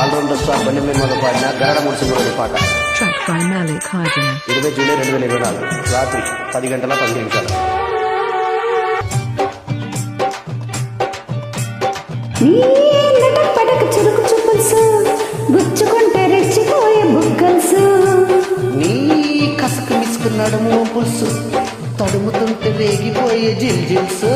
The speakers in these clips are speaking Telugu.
ఆల్రౌండర్ స్టార్ బండి మీద పాడిన గరడ ముడిసిగుడి పాట. ఇరవై జూలై రెండు వేల ఇరవై నాలుగు రాత్రి పది గంటల పదిహేను నిమిషాలు. నీ లటక్ పటక్ చురుకు చుపుల్సు గుచ్చుకుంటే రెచ్చిపోయే బుక్కల్సు నీ కసక మిసుకు నడుము పులుసు తడుముతుంటే రేగిపోయే జిల్ జిల్స్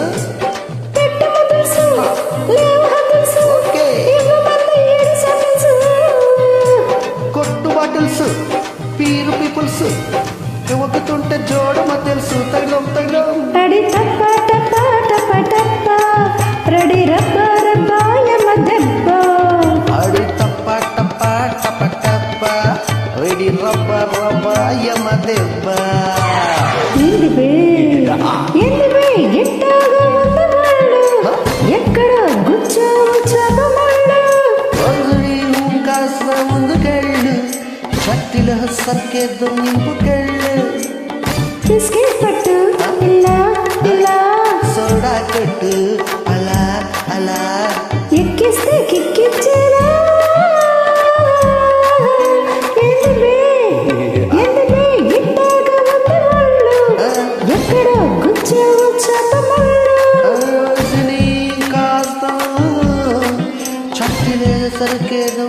పీపుల్స్ ఒక్కుతుంటే జోడమ తెలుసు. తగిలం తగిలం తడి తప్ప టప్ప టప్ప టప్ప. రడి రప్ప రప్పాయమ దెబ్బ. అడి తప్ప టప్ప టప టప్ప. రెడి రబ్బ రబ్బ యమ దెబ్బ. ఎందువే ఎందువే ఎట్టాగా ఇలా సోడా కొట్టు అలా అలా. ఎక్కిస్తే కిక్కిచ్చేరా ఎందువే ఎందువే ఇట్టాగా ఉంది వాళ్ళు ఎక్కడ చదమళ్ళు రోజుని కాస్త చట్టిలో సరికేదు